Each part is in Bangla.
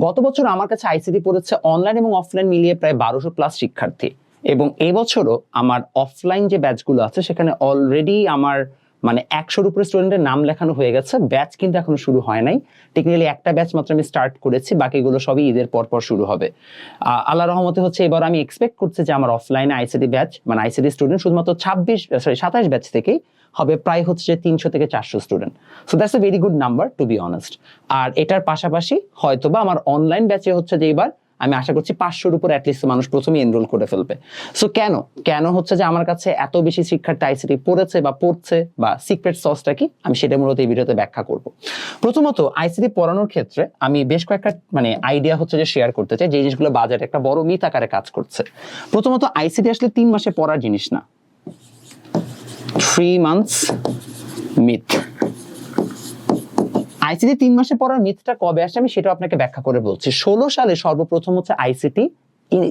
গত বছর আমার কাছে আইসিটি পড়েছে অনলাইন এবং অফলাইন মিলিয়ে প্রায় বারোশো প্লাস শিক্ষার্থী। এবং এবছরও আমার অফলাইন যে ব্যাচগুলো আছে, সেখানে অলরেডি আমার মানে একশোর উপরে স্টুডেন্টের নাম লেখানো হয়ে গেছে ব্যাচ কিন্তু এখনও শুরু হয় নাই। টেকনিক্যালি একটা ব্যাচ মাত্র আমি স্টার্ট করেছি, বাকিগুলো সবই ঈদের পর পর শুরু হবে। আল্লাহ রহমতে হচ্ছে এবার আমি এক্সপেক্ট করছি যে আমার অফলাইনে আইসিটি ব্যাচ মানে আইসিটি স্টুডেন্ট শুধুমাত্র ছাব্বিশ সরি সাতাশ ব্যাচ থেকেই হবে প্রায় হচ্ছে তিনশো থেকে চারশো student so that's a very good number to be honest আর এটার পাশাপাশি হয়তোবা আমার অনলাইন ব্যাচে হচ্ছে যে এবার আমি আশা করছি পাঁচশোর উপর অ্যাটলিস্ট মানুষ প্রথমেই এনরোল করে ফেলবে। সো কেন? কেন হচ্ছে যে আমার কাছে এত বেশি শিক্ষার্থী আইসিটি পড়েছে বা পড়ছে বা সিক্রেট সসটা কি? আমি সেটা মূলত এই ভিডিওতে ব্যাখ্যা করব। প্রথমত আইসিটি পড়ানোর ক্ষেত্রে আমি বেশ কয়েকটা মানে আইডিয়া হচ্ছে যে শেয়ার করতে চাই, যে জিনিসগুলো বাজারে একটা বড় মিথ আকারে কাজ করছে। প্রথমত আইসিটি আসলে তিন মাসে পড়ার জিনিস না। থ্রি মান্থস মিথ আইসিটি তিন মাসে পড়ার মিথটা কবে আসে আমি সেটা আপনাকে ব্যাখ্যা করে বলছি। ষোলো সালে সর্বপ্রথম হচ্ছে আইসিটি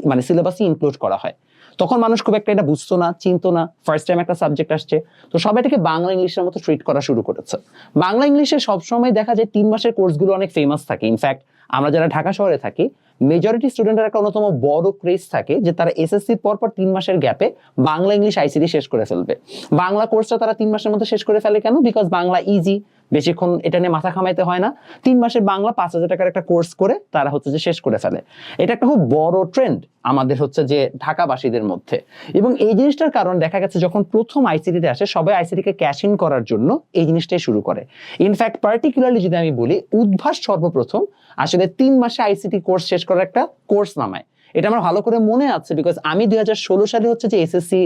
মানে সিলেবাসে ইনক্লুড করা হয়। তখন মানুষ খুব একটা এটা বুঝতো না, চিনতো না। ফার্স্ট টাইম একটা সাবজেক্ট আসছে। তো সবাই এটাকে বাংলা ইংলিশের মতো ট্রিট করা শুরু করেছে। বাংলা ইংলিশে সবসময় দেখা যায় তিন মাসের কোর্সগুলো অনেক ফেমাস থাকে। ইনফ্যাক্ট আমরা যারা ঢাকা শহরে থাকি মেজরিটি স্টুডেন্টের একটা অন্যতম বড় ক্রেজ থাকে যে তারা এসএসসির পর পর তিন মাসের গ্যাপে বাংলা ইংলিশ আইসিডি শেষ করে ফেলবে। বাংলা কোর্সটা তারা তিন মাসের মধ্যে শেষ করে ফেলে কেন? বিকজ বাংলা ইজি বেশিক্ষণ এটা নিয়ে মাথা খামাইতে হয় না। তিন মাসের বাংলা পাঁচ হাজার টাকার একটা কোর্স করে তারা হচ্ছে যে শেষ করে ফেলে। এটা একটা খুব বড় ট্রেন্ড আমাদের হচ্ছে যে ঢাকাবাসীদের মধ্যে। এবং এই জিনিসটার কারণ দেখা গেছে যখন প্রথম আইসিটিতে আসে, সবাই আইসিটিকে ক্যাশ ইন করার জন্য এই জিনিসটাই শুরু করে। ইনফ্যাক্ট পার্টিকুলারলি যদি আমি বলি, উদ্ভাস সর্বপ্রথম আসলে তিন মাসে আইসিটি কোর্স শেষ করার একটা কোর্স নামায়। এটা আমার ভালো করে মনে আছে বিকজ আমি দুই হাজার ষোলো সালে হচ্ছে যে এসএসসি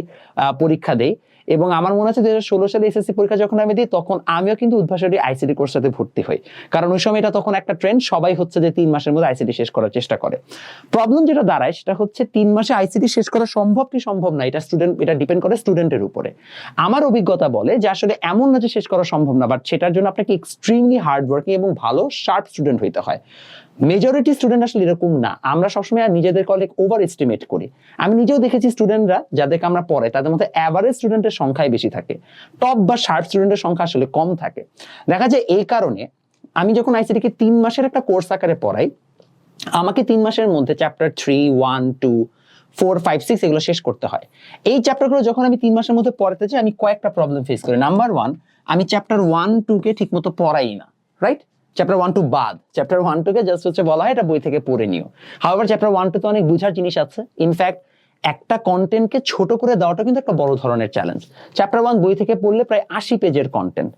পরীক্ষা দেই। এবং আমার মনে আছে দু হাজার ষোলো সালে এসএসসি পরীক্ষা যখন আমি দিই, তখন আমিও কিন্তু উদ্ভাসী আইসিটি কোর্সটাতে ভর্তি হই। কারণ ওই সময় এটা তখন একটা ট্রেন্ড সবাই হচ্ছে যে তিন মাসের মধ্যে আইসিটি শেষ করার চেষ্টা করে। প্রবলেম যেটা দাঁড়ায়, সেটা হচ্ছে তিন মাসে আইসিটি শেষ করা সম্ভব কি সম্ভব না, এটা স্টুডেন্ট এটা ডিপেন্ড করে স্টুডেন্টের উপরে। আমার অভিজ্ঞতা বলে যে আসলে এমন না যে শেষ করা সম্ভব না বাট সেটার জন্য আপনাকে এক্সট্রিমলি হার্ড ওয়ার্কিং এবং ভালো শার্প স্টুডেন্ট হইতে হয়। মেজরিটি স্টুডেন্ট আসলে এরকম না। আমরা সবসময় আর নিজেদেরকে অনেক ওভার এস্টিমেট করি। আমি নিজেও দেখেছি স্টুডেন্টরা যাদেরকে আমরা পড়ে তাদের মধ্যে অ্যাভারেজ স্টুডেন্টের সংখ্যাই বেশি থাকে। টপ বা শার্প স্টুডেন্টের সংখ্যা আসলে কম থাকে। দেখা যায় এই কারণে আমি যখন আইসিটিকে তিন মাসের একটা কোর্স আকারে পড়াই, আমাকে তিন মাসের মধ্যে chapter three one two four five six এগুলো শেষ করতে হয়। এই চ্যাপ্টারগুলো যখন আমি তিন মাসের মধ্যে পড়াতে চাই আমি কয়েকটা প্রবলেম ফেস করি। নাম্বার ওয়ান আমি চ্যাপ্টার ওয়ান টুকে ঠিক মতো পড়াই না রাইট চ্যাপ্টার ওয়ান টু বাদ। চ্যাপ্টার ওয়ান টুকে জাস্ট হচ্ছে বলা হয়, এটা বই থেকে পড়ে নিও। হাওয়ার চ্যাপ্টার ওয়ান টু তো অনেক বুঝার জিনিস আছে। ইনফ্যাক্ট একটা কন্টেন্টকে ছোট করে দেওয়াটা কিন্তু একটা বড় ধরনের চ্যালেঞ্জ চ্যাপ্টার ওয়ান বই থেকে পড়লে প্রায় আশি পেজের কন্টেন্ট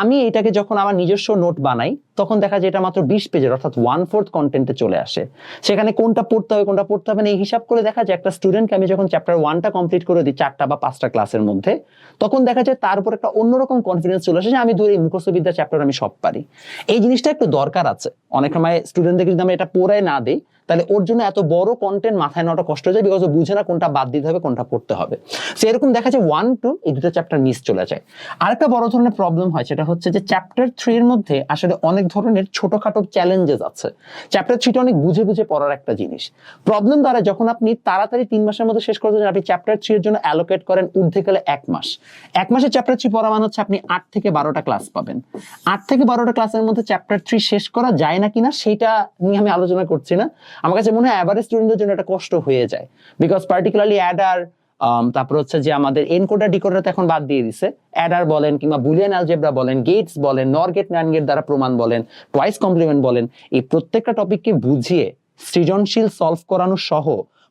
আমি এটাকে যখন আমার নিজস্ব নোট বানাই, তখন দেখা যায় এটা মাত্র বিশ পেজের অর্থাৎ ওয়ান ফোর্থ কন্টেন্টে চলে আসে। সেখানে কোনটা পড়তে হবে, কোনটা পড়তে হবে না, এই হিসাব করে দেখা যায় একটা স্টুডেন্টকে আমি যখন চ্যাপ্টার ওয়ানটা কমপ্লিট করে দিই, চারটা বা পাঁচটা ক্লাসের মধ্যে, তখন দেখা যায় তার উপর একটা অন্যরকম কনফিডেন্স চলে আসে যে আমি ধরে এই মুখস্থবিদ্যা চ্যাপ্টার আমি সব পারি। এই জিনিসটা একটু দরকার আছে। অনেক সময় স্টুডেন্টদেরকে যদি আমি এটা পড়ে না দিই তাহলে ওর জন্য এত বড় কন্টেন্ট মাথায় নেওয়াটা কষ্ট হয়ে যায় বিকজ ও বুঝে না কোনটা বাদ দিতে হবে, কোনটা পড়তে হবে। সো এরকম দেখা যায় ওয়ান টু এই দুটো চ্যাপ্টার মিস চলে যায়। আরেকটা বড় ধরনের প্রবলেম হয়, সেটা হচ্ছে যে চ্যাপ্টার থ্রি এর মধ্যে আসলে অনেক ধরনের ছোটখাটো চ্যালেঞ্জেস আছে। চ্যাপ্টার থ্রিটা অনেক বুঝে বুঝে পড়ার একটা জিনিস। প্রবলেম দ্বারা যখন আপনি তাড়াতাড়ি তিন মাসের মধ্যে শেষ করতে আপনি চ্যাপ্টার থ্রি এর জন্য অ্যালোকেট করেন ঊর্ধ্বকালে এক মাস। এক মাসে চ্যাপ্টার থ্রি পড়া মানে হচ্ছে আপনি আট থেকে বারোটা ক্লাস পাবেন। আট থেকে বারোটা ক্লাসের মধ্যে চ্যাপ্টার থ্রি শেষ করা যায় না কিনা সেটা নিয়ে আমি আলোচনা করছি না। আমার কাছে মনে হয় অ্যাভারেজ স্টুডেন্টদের জন্য একটা কষ্ট হয়ে যায়। বিকজ পার্টিকুলারলি অ্যাডার তারপর হচ্ছে যে আমাদের এনকোডার ডিকোডার তো এখন বাদ দিয়ে দিছে। অ্যাডার বলেন কিংবা বুলিয়ান অ্যালজেব্রা বলেন গেটস বলেন নর গেট ন্যান গেট দ্বারা প্রমাণ বলেন টয়েস কমপ্লিমেন্ট বলেন, এই প্রত্যেকটা টপিককে বুঝিয়ে সৃজনশীল সলভ করানো সহ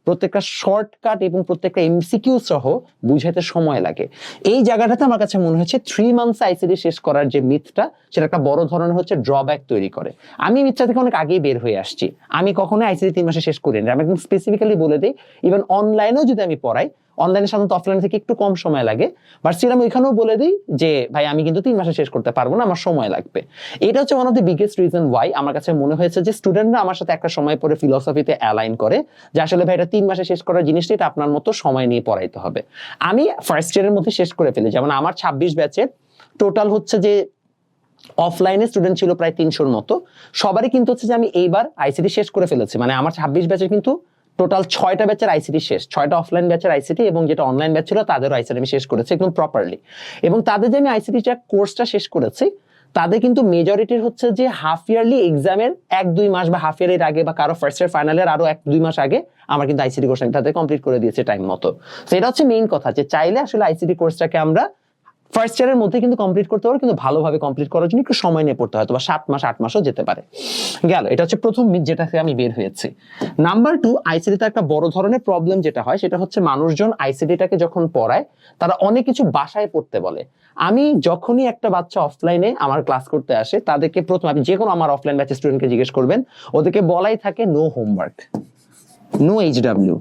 প্রত্যেকটা শর্টকাট এবং প্রত্যেকটা এমসিকিউ সহ বুঝাইতে সময় লাগে। এই জায়গাটাতে আমার কাছে মনে হচ্ছে থ্রি মান্থস আইসিডি শেষ করার যে মিথটা সেটা একটা বড় ধরনের হচ্ছে ড্রব্যাক তৈরি করে। আমি মিথটা থেকে অনেক আগেই বের হয়ে আসছি। আমি কখনো আইসিডি তিন মাসে শেষ করিনি। আমি একদম স্পেসিফিক্যালি বলে দিই ইভেন অনলাইনেও যদি আমি পড়াই অনলাইনে সাধারণত অফলাইন থেকে একটু কম সময় লাগে। বাট সেটা আমি ওইখানেও বলে দিই যে, ভাই, আমি কিন্তু তিন মাসে শেষ করতে পারব না, আমার সময় লাগবে। এটা হচ্ছে one of the biggest reason why আমার কাছে মনে হয়েছে যে স্টুডেন্টরা আমার সাথে একটা সময় পরে ফিলসফিতে অ্যালাইন করে যে, আসলে ভাই, এটা তিন মাসে শেষ করার জিনিসটা, এটা আপনার মতো সময় নিয়ে পড়াইতে হবে। আমি ফার্স্ট ইয়ারের মধ্যে শেষ করে ফেলি। যেমন আমার ছাব্বিশ ব্যাচের টোটাল হচ্ছে যে অফলাইনে স্টুডেন্ট ছিল প্রায় তিনশোর মতো। সবারই কিন্তু হচ্ছে যে, আমি এইবার আইসিটি শেষ করে ফেলেছি। মানে আমার ছাব্বিশ ব্যাচের কিন্তু টোটাল ছয়টা ব্যাচের আইসিটি শেষ, ছয়টা অফলাইন ব্যাচের আইসিটি এবং যেটা অনলাইন ব্যাচ ছিল তাদেরও আইসিটি আমি শেষ করেছি একদম প্রপারলি এবং তাদের যে আমি আইসিটি কোর্সটা শেষ করেছি, তাদের কিন্তু মেজরিটির হচ্ছে যে হাফ ইয়ারলি এক্সামের এক, দুই মাস বা হাফ ইয়ারের আগে বা কারও ফার্স্ট ইয়ার ফাইনালের আরও এক, দুই মাস আগে আমার কিন্তু আইসিটি কোর্স আমি তাদের কমপ্লিট করে দিয়েছে টাইম মতো। তো এটা হচ্ছে মেইন কথা যে চাইলে আসলে আইসিটি কোর্সটাকে আমরা ফার্স্ট ইয়ারের মধ্যে কিন্তু কমপ্লিট করতে পারো, কিন্তু ভালোভাবে কমপ্লিট করার জন্য একটু সময় নিয়ে পড়তে হয় বা সাত মাস, আট মাসও যেতে পারে। গেল, এটা হচ্ছে প্রথম মিথ যেটা থেকে আমি বের হয়েছি। নাম্বার টু আইসিডিতে একটা বড় ধরনের প্রবলেম যেটা হয়, সেটা হচ্ছে মানুষজন আইসিডিটাকে যখন পড়ায়, তারা অনেক কিছু বাসায় পড়তে বলে। আমি যখনই একটা বাচ্চা অফলাইনে আমার ক্লাস করতে আসে, তাদেরকে প্রথম আপনি যে কোনো আমার অফলাইন ব্যাচের স্টুডেন্টকে জিজ্ঞেস করবেন, ওদেরকে বলাই থাকে no homework no H W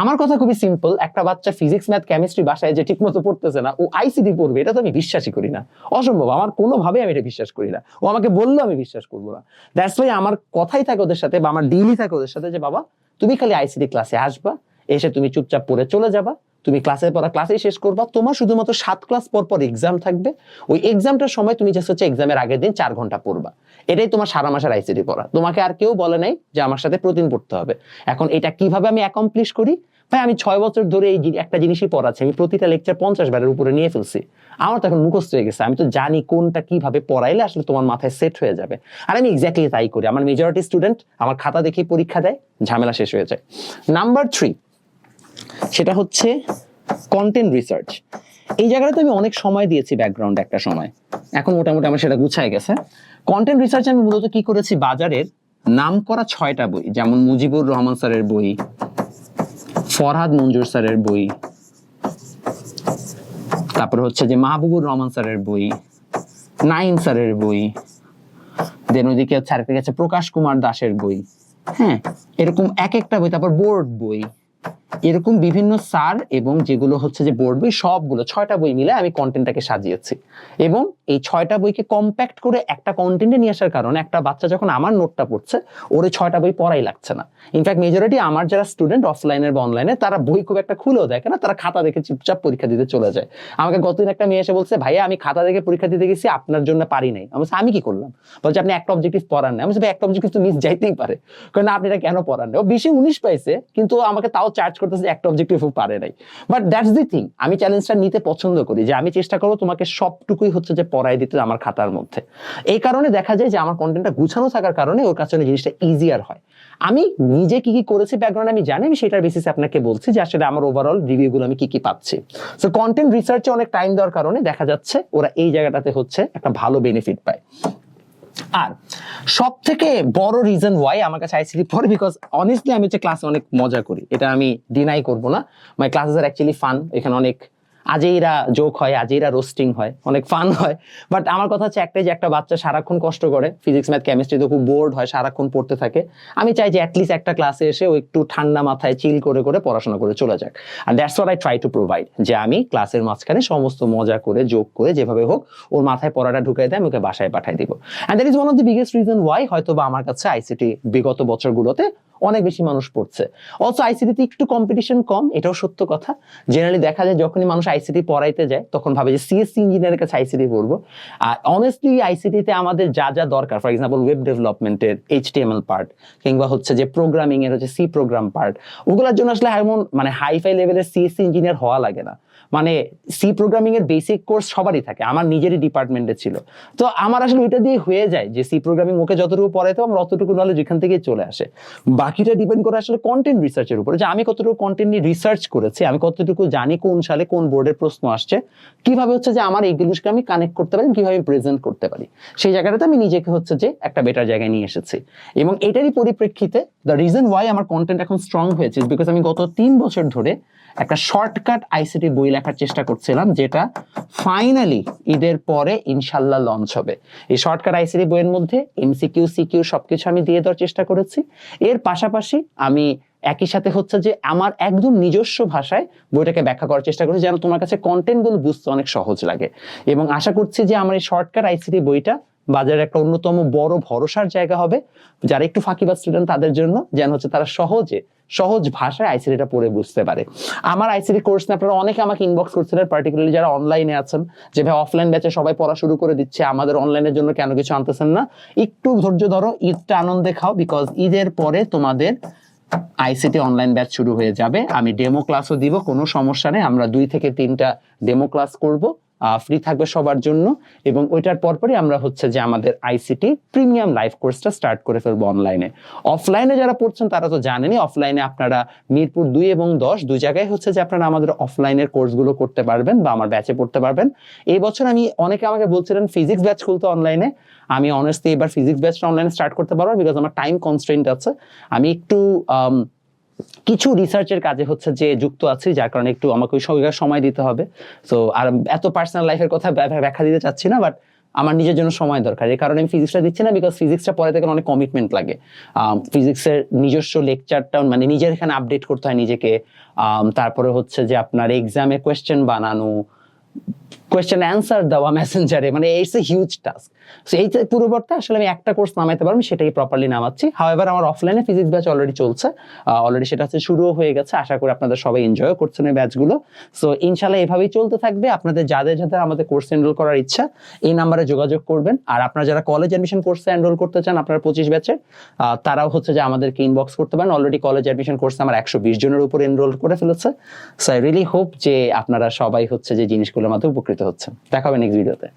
আমার কথা খুবই সিম্পল একটা বাচ্চা ফিজিক্স ম্যাথ কেমিস্ট্রি বাসায় যে ঠিকমতো পড়তেছে না, ও আইসিডি পড়বে, এটা তো আমি বিশ্বাসই করি না। অসম্ভব, আমার কোনোভাবে আমি এটা বিশ্বাস করি না। ও আমাকে বলল আমি বিশ্বাস করব না। দ্যাটস ওয়াই আমার কথাই থাকে ওদের সাথে, বা আমার ডিলই থাকে ওদের সাথে যে, বাবা, তুমি খালি আইসিডি ক্লাসে আসবা, এসে তুমি চুপচাপ পড়ে চলে যাবা তুমি ক্লাসের পড়া ক্লাসেই শেষ করবা, তোমার শুধুমাত্র সাত ক্লাস পর পর এক্সাম থাকবে। ওই এক্সামটার সময় তুমি জাস্ট হচ্ছে এক্সামের আগের দিন চার ঘণ্টা পড়বা। এটাই তোমার সারা মাসের আইসিডি পড়া। তোমাকে আর কেউ বলে নাই যে আমার সাথে প্রতিদিন পড়তে হবে। এখন এটা কীভাবে আমি অ্যাকমপ্লিশ করি? ভাই, আমি ছয় বছর ধরে এই একটা জিনিসই পড়াচ্ছি। আমি প্রতিটা লেকচার পঞ্চাশ বারের উপরে নিয়ে ফেলছি। আমার তো এখন মুখস্থ হয়ে গেছে। আমি তো জানি কোনটা কীভাবে পড়াইলে আসলে তোমার মাথায় সেট হয়ে যাবে। আর আমি এক্স্যাক্টলি তাই করি। আমার মেজরিটি স্টুডেন্ট আমার খাতা দেখে পরীক্ষা দেয়, ঝামেলা শেষ হয়ে যায়। নাম্বার থ্রি সেটা হচ্ছে কন্টেন্ট রিসার্চ এই জায়গাটাতে আমি অনেক সময় দিয়েছি ব্যাকগ্রাউন্ড একটা সময়। এখন মোটামুটি আমার সেটা গুছায় গেছে। কন্টেন্ট রিসার্চ আমি মূলত কি করেছি? বাজারের নাম করা ছয়টা বই, যেমন মুজিবুর রহমান স্যারের বই, ফরহাদ মঞ্জুর স্যারের বই, তারপর হচ্ছে যে মাহবুবুর রহমান স্যারের বই নাইম স্যারের বই দেন ওইদিকে আরেকটা গেছে প্রকাশ কুমার দাসের বই। হ্যাঁ এরকম এক একটা বই, তারপর বোর্ড বই। এরকম বিভিন্ন সার এবং যেগুলো হচ্ছে যে বোর্ড বই, সবগুলো, ছয়টা বই মিলে আমি কন্টেন্টটাকে সাজিয়েছি। এবং এই ছয়টা বইকে কম্প্যাক্ট করে একটা কন্টেন্টে নিয়ে আসার কারণে একটা বাচ্চা যখন আমার নোটটা পড়ছে, ওর ছয়টা বই পড়াই লাগছে না। ইনফ্যাক্ট মেজরিটি আমার যারা স্টুডেন্ট অফলাইনের বা অনলাইনে তারা বই খুব একটা খুলেও দেখে না, তারা খাতা দেখে চুপচাপ পরীক্ষা দিতে চলে যায়। আমাকে গতদিন একটা মেয়ে এসে বলছে, ভাইয়া, আমি খাতা দেখে পরীক্ষা দিতে গেছি, আপনার জন্য পারি নাই। আমি আমি কি করলাম? বলছে, আপনি একটা অবজেক্টিভ পড়ান না আমি একটা অবজেক্টিভ তো মিস যাইতেই পারে। কারণ আপনি এটা কেন পড়ান না ও বেশি উনিশ পাইছে, কিন্তু আমাকে তাও চার্জ করতেছে একটা অবজেক্টিভ পারে নাই। বাট দ্যাটস দি থিং আমি চ্যালেঞ্জটা নিতে পছন্দ করি যে আমি চেষ্টা করব তোমাকে সবটুকুই হচ্ছে যে পড়াই দিতে আমার খাতার মধ্যে। এই কারণে দেখা যায় যে আমার কন্টেন্টটা গুছানো থাকার কারণে ওর কাছে জিনিসটা ইজিয়ার হয়। আমি নিজে কি কি করেছি ব্যাকগ্রাউন্ড আমি জানি, আমি সেটার বেসিসে আপনাকে বলছি যে আসলে আমার ওভারঅল রিভিউগুলো আমি কি কি পাচ্ছি। সো কন্টেন্ট রিসার্চে অনেক টাইম দেওয়ার কারণে দেখা যাচ্ছে ওরা এই জায়গাটাতে হচ্ছে একটা ভালো বেনিফিট পায়। আর সব থেকে বড় রিজন ওয়াই আমার কাছে আইসিটি পড়ে বিকজ অনেস্টলি আমি হচ্ছে ক্লাসে অনেক মজা করি। এটা আমি ডিনাই করব না। মাই ক্লাসেস আর অ্যাকচুয়ালি ফান এখানে অনেক আজেইরা জোক হয়, আজেইরা রোস্টিং হয়, অনেক ফান হয়। বাট আমার কথা হচ্ছে একটাই যে একটা বাচ্চা সারাক্ষণ কষ্ট করে ফিজিক্স ম্যাথ কেমিস্ট্রিতে খুব বোর্ড হয়, সারাক্ষণ পড়তে থাকে। আমি চাই যে অ্যাটলিস্ট একটা ক্লাসে এসে ও একটু ঠান্ডা মাথায় চিল করে করে পড়াশোনা করে চলে যাক। আর that's what I try to provide যে আমি ক্লাসের মাঝখানে সমস্ত মজা করে যোগ করে, যেভাবে হোক, ওর মাথায় পড়াটা ঢুকাই দেয় আমি ওকে বাসায় পাঠাই দিব। And that is one of the biggest reason why হয়তো বা আমার কাছে আইসিটি বিগত বছরগুলোতে অনেক বেশি মানুষ পড়ছে। অলসো আইসিটিতে একটু কম্পিটিশন কম, এটাও সত্য কথা। জেনারেলি দেখা যায় যখনই মানুষ আইসিটি পড়াইতে যায়, তখন ভাবে যে সিএসসি ইঞ্জিনিয়ারের কাছে আইসিটি পড়ব। আর অনেস্টলি আইসিটিতে আমাদের যা যা দরকার ফর এক্সাম্পল ওয়েব ডেভেলপমেন্টের এইচটিএমএল পার্ট কিংবা হচ্ছে যে প্রোগ্রামিং এর হচ্ছে সি প্রোগ্রাম পার্ট ওগুলোর জন্য আসলে এমন মানে হাইফাই লেভেলের সিএসসি ইঞ্জিনিয়ার হওয়া লাগে না। মানে সি প্রোগ্রামিং এর বেসিক কোর্স সবারই থাকে, আমার নিজেরই ডিপার্টমেন্টে ছিল। তো আমার আসলে ওইটা দিয়ে হয়ে যায় যে সি প্রোগ্রামিং ওকে যতটুকু পড়াইতে আমার অতটুকু নলেজ এখান থেকে চলে আসে। বাকিটা ডিপেন্ড করে আসলে কন্টেন্ট রিসার্চের উপরে, যে আমি কতটুকু কন্টেন্ট নিয়ে রিসার্চ করেছি, আমি কতটুকু জানি কোন সালে কোন বোর্ডের প্রশ্ন আসছে, কীভাবে হচ্ছে যে আমার এইগুলোকে আমি কানেক্ট করতে পারি, কীভাবে প্রেজেন্ট করতে পারি। সেই জায়গাটাতে আমি নিজেকে হচ্ছে যে একটা বেটার জায়গায় নিয়ে এসেছি। এবং এটারই পরিপ্রেক্ষিতে দ্য রিজন ওয়াই আমার কন্টেন্ট এখন স্ট্রং হয়েছে বিকজ আমি গত তিন বছর ধরে একটা শর্টকাট আইসিটি বই লেখার চেষ্টা করছিলাম, যেটা ফাইনালি ঈদের পরে ইনশাল্লাহ লঞ্চ হবে। এই শর্টকাট আইসিডি বইয়ের মধ্যে এমসিকিউ সিকিউ সবকিছু আমি দিয়ে দেওয়ার চেষ্টা করেছি। এর পাশাপাশি আমি একই সাথে হচ্ছে যে আমার একদম নিজস্ব ভাষায় বইটাকে ব্যাখ্যা করার চেষ্টা করেছি, যেন তোমার কাছে কন্টেন্টগুলো বুঝতে অনেক সহজ লাগে। এবং আশা করছি যে আমার এই শর্টকাট আইসিডি বইটা বাজারে একটা অন্যতম বড় ভরসার জায়গা হবে, যারা একটু ফাঁকিবাজ স্টুডেন্ট তাদের জন্য, যেন হচ্ছে তারা সহজে, সহজ ভাষায় আইসিডিটা পড়ে বুঝতে পারে। আমার আইসিডি কোর্স নিয়ে আপনারা অনেকে আমাকে ইনবক্স করছিলেন পার্টিকুলারলি যারা অনলাইনে আছেন যেভাবে অফলাইন ব্যাচে সবাই পড়া শুরু করে দিচ্ছে, আমাদের অনলাইনের জন্য কেন কিছু আনতেছেন না? একটু ধৈর্য ধরো, ঈদটা আনন্দে খাও বিকজ ঈদের পরে তোমাদের আইসিটি অনলাইন ব্যাচ শুরু হয়ে যাবে। আমি ডেমো ক্লাসও দিব, কোনো সমস্যা নেই, আমরা দুই থেকে তিনটা ডেমো ক্লাস করব। ফ্রি থাকবে সবার জন্য এবং ওইটার পরপরই আমরা হচ্ছে যে আমাদের আইসিটি প্রিমিয়াম লাইভ কোর্সটা স্টার্ট করে ফেলব অনলাইনে অফলাইনে যারা পড়ছেন, তারা তো জানেনই অফলাইনে আপনারা মিরপুর দুই এবং দশ দুই জায়গায় হচ্ছে যে আপনারা আমাদের অফলাইনের কোর্সগুলো করতে পারবেন বা আমার ব্যাচে পড়তে পারবেন। এই বছর আমি, অনেকে আমাকে বলছিলেন ফিজিক্স ব্যাচ খুলতে অনলাইনে আমি অনেস্টলি এবার ফিজিক্স ব্যাচটা অনলাইনে স্টার্ট করতে পারব বিকজ আমার টাইম কনস্ট্রেন্ট আছে। আমি একটু কিছু রিসার্চের কাজে হচ্ছে যে যুক্ত আছি, যার কারণে একটু আমাকে ওই সময় দিতে হবে। তো আর এত পার্সোনাল লাইফের কথা ব্যাখ্যা দিতে চাচ্ছি না বাট আমার নিজের জন্য সময় দরকার। এই কারণে আমি ফিজিক্সটা দিচ্ছি না বিকজ ফিজিক্সটা পরে থেকে অনেক কমিটমেন্ট লাগে। ফিজিক্সের নিজস্ব লেকচারটা মানে নিজের এখানে আপডেট করতে হয় নিজেকে। তারপরে হচ্ছে যে আপনার এক্সামে কোয়েশ্চেন বানানো কোয়েশ্চেন অ্যান্সার দেওয়া মেসেঞ্জারে মানে it's a huge task so এই পূর্ববর্তী, আসলে আমি একটা কোর্স নামাইতে পারব সেটাই প্রপারলি নামাচ্ছি। হাওয়েভার আমার অফলাইনে ফিজিক্স ব্যাচ অলরেডি চলছে। অলরেডি সেটা হচ্ছে শুরুও হয়ে গেছে। আশা করি আপনাদের সবাই এনজয় করছেন এই ব্যাচগুলো সো ইনশাল্লাহ এভাবেই চলতে থাকবে। আপনাদের যাদের যাদের আমাদের কোর্স এনরোল করার ইচ্ছা, এই নাম্বারে যোগাযোগ করবেন। আর আপনারা যারা কলেজ অ্যাডমিশন কোর্সে এনরোল করতে চান, আপনারা পঁচিশ ব্যাচের তারাও হচ্ছে যে আমাদেরকে ইনবক্স করতে পারেন। অলরেডি কলেজ অ্যাডমিশন কোর্সে আমার একশো বিশ জনের উপর এনরোল করে ফেলেছে। সো আই রিয়েলি হোপ যে আপনারা সবাই হচ্ছে যে জিনিসগুলোর মাধ্যমে উপকৃত হচ্ছে দেখা হবে নেক্সট ভিডিওতে